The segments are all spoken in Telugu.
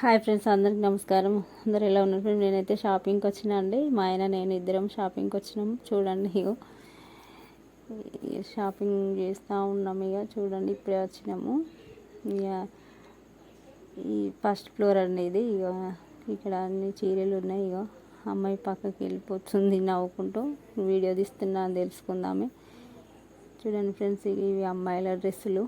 హాయ్ ఫ్రెండ్స్ అందరికి నమస్కారం. అందరు ఎలా ఉన్నారు ఫ్రెండ్స్? నేనైతే షాపింగ్కి వచ్చినా అండి. మా ఆయన నేను ఇద్దరం షాపింగ్కి వచ్చినాము చూడండి ఇగో. షాపింగ్ చేస్తూ ఉన్నాం ఇక చూడండి ఇప్పుడే వచ్చినాము. ఇక ఈ ఫస్ట్ ఫ్లోర్ అండి ఇది. ఇక ఇక్కడ అన్ని చీరలు ఉన్నాయి ఇక అమ్మాయి పక్కకి వెళ్ళిపోతుంది నవ్వుకుంటూ. వీడియో తీస్తున్నా అని తెలుసుకుందామే. చూడండి ఫ్రెండ్స్ ఇవి అమ్మాయిల డ్రెస్సులు.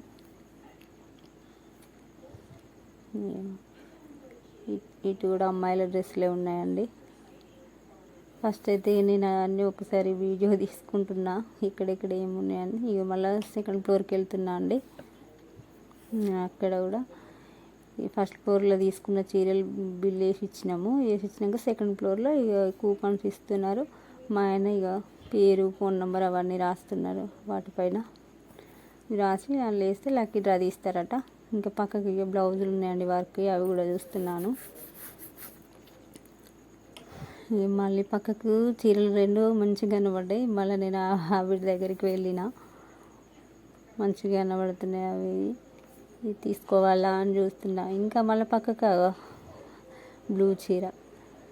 ఇటు కూడా అమ్మాయిల డ్రెస్సులే ఉన్నాయండి. ఫస్ట్ అయితే నేను అన్నీ ఒకసారి వీడియో తీసుకుంటున్నా. ఇక్కడెక్కడ ఏమున్నాయని. ఇక మళ్ళీ సెకండ్ ఫ్లోర్కి వెళ్తున్నా అండి. అక్కడ కూడా ఈ ఫస్ట్ ఫ్లోర్లో తీసుకున్న చీరలు బిల్ వేసి ఇచ్చినాము. వేసి ఇచ్చినాక సెకండ్ ఫ్లోర్లో ఇక కూపన్స్ ఇస్తున్నారు. మా ఆయన ఇక పేరు ఫోన్ నెంబర్ అవన్నీ రాస్తున్నారు వాటిపైన. రాసి వాళ్ళు వేస్తే లక్కీ డ్రా తీస్తారట. ఇంకా పక్కకి బ్లౌజులు ఉన్నాయండి వర్క్. అవి కూడా చూస్తున్నాను. మళ్ళీ పక్కకు చీరలు రెండు మంచిగా కనబడ్డాయి. మళ్ళీ నేను ఆవిడ దగ్గరికి వెళ్ళిన. మంచిగా కనబడుతున్నాయి అవి. ఇది తీసుకోవాలా అని చూస్తున్నా. ఇంకా మళ్ళీ పక్కకు బ్లూ చీర.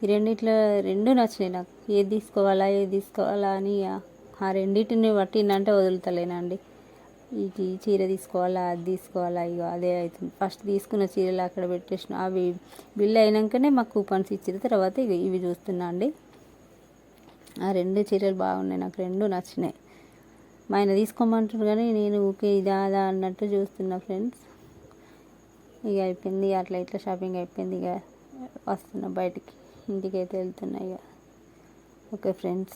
ఈ రెండిట్లో రెండు నచ్చినాయి నాకు. ఏది తీసుకోవాలా ఏది తీసుకోవాలా అని ఆ- ఆ రెండింటిని పట్టిందంటే వదులుతలేనండి. ఈ చీర తీసుకోవాలా అది తీసుకోవాలా ఇక అదే అవుతుంది. ఫస్ట్ తీసుకున్న చీరలు అక్కడ పెట్టేసిన అవి బిల్ అయినాకనే మాకు కూపన్స్ ఇచ్చిన తర్వాత ఇక ఇవి చూస్తున్నా అండి. ఆ రెండు చీరలు బాగున్నాయి నాకు రెండు నచ్చినాయి. మా ఆయన తీసుకోమంటారు కానీ నేను ఊకే ఇదా అదా అన్నట్టు చూస్తున్నా ఫ్రెండ్స్. ఇక అయిపోయింది అట్లా ఇట్లా షాపింగ్ అయిపోయింది ఇక వస్తున్నా బయటికి ఇంటికి అయితే వెళ్తున్నా ఇక ఓకే ఫ్రెండ్స్.